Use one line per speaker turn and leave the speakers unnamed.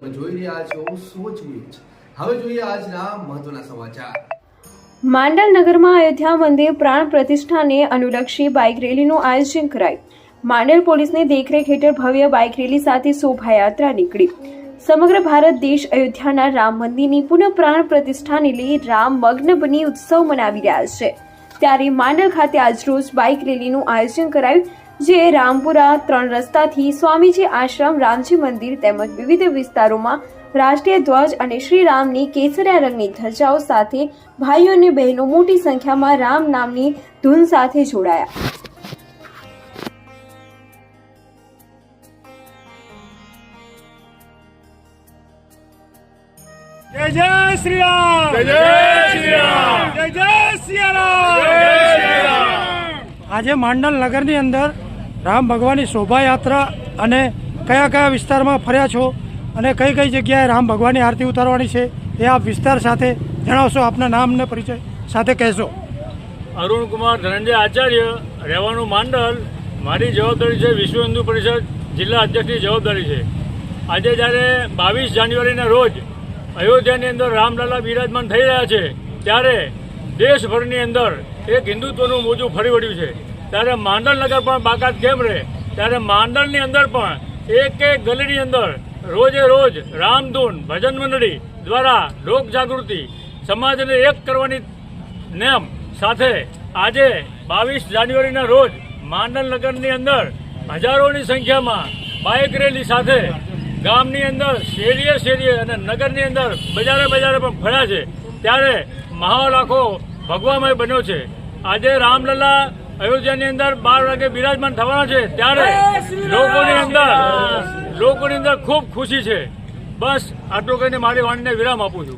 તમે જોઈ રહ્યા છો સોચ ન્યૂઝ. હવે જોઈએ આજના મહત્વના સમાચાર.
માંડલ નગરમાં અયોધ્યા મંદિર પ્રાણ પ્રતિષ્ઠાને અનુલક્ષી બાઇક રેલીનું આયોજન કરાયું. માંડલ પોલીસની દેખરેખ હેઠળ ભવ્ય બાઇક રેલી સાથે શોભાયાત્રા નીકળી. સમગ્ર ભારત દેશ અયોધ્યાના રામ મંદિરની પુનઃ પ્રાણ પ્રતિષ્ઠાને લઈ રામ મગ્ન બની ઉત્સવ મનાવી રહ્યા છે. ત્યારે માંડલ ખાતે આજરોજ બાઇક રેલીનું આયોજન કરાયું. જે રામપુરા ત્રણ રસ્તાથી સ્વામીજી આશ્રમ રામજી મંદિર તેમજ વિવિધ વિસ્તારોમાં રાષ્ટ્રીય ધ્વજ અને શ્રી રામની કેસરિયા રંગની ધજાઓ સાથે ભાઈઓ અને બહેનો મોટી સંખ્યામાં રામ નામની ધૂન સાથે જોડાયા
જય જય શ્રી રામ
જય જય શ્રી રામ.
જય જય શ્રી રામ
જય શ્રી રામ.
આજે માંડલ નગરની અંદર રામ ભગવાનની શોભાયાત્રા અને કયા કયા વિસ્તારમાં ફર્યા છો અને કઈ કઈ જગ્યાએ રામ ભગવાનની આરતી ઉતારવાની છે એ આપ વિસ્તાર સાથે જણાવશો, આપના નામ અને પરિચય સાથે કહેશો.
અરુણકુમાર ધનંજય આચાર્ય રહેવાનું માંડલ. મારી જવાબદારી છે વિશ્વ હિન્દુ પરિષદ જિલ્લા અધ્યક્ષની જવાબદારી છે. આજે જ્યારે બાવીસ જાન્યુઆરીના રોજ અયોધ્યાની અંદર રામલાલા બિરાજમાન થઈ રહ્યા છે, ત્યારે દેશભરની અંદર એક હિન્દુત્વનું મોજું ફરી વળ્યું છે. ત્યારે માંડલ નગર પણ બાકાત કેમ રહે? ત્યારે માંડલની અંદર પણ એક એક ગલીની અંદર રોજે રોજ રામધૂન ભજન મંડળી દ્વારા લોક જાગૃતિ સમાજને એક કરવાની નેમ સાથે આજે બાવીસ જાન્યુઆરીના રોજ માંડલ નગરની અંદર હજારોની સંખ્યામાં બાઇક રેલી સાથે ગામની અંદર શેરીએ શેરીએ અને નગરની અંદર બજારે બજારે પણ ફર્યા છે. ત્યારે માહોલ આખો ભગવામય બન્યો છે. આજે રામલલા અયોધ્યાની અંદર બાર વાગે બિરાજમાન થવાના છે ત્યારે લોકોની અંદર લોકોની અંદર ખૂબ ખુશી છે. બસ આટલું કહીને મારી વાણીને વિરામ આપું છું.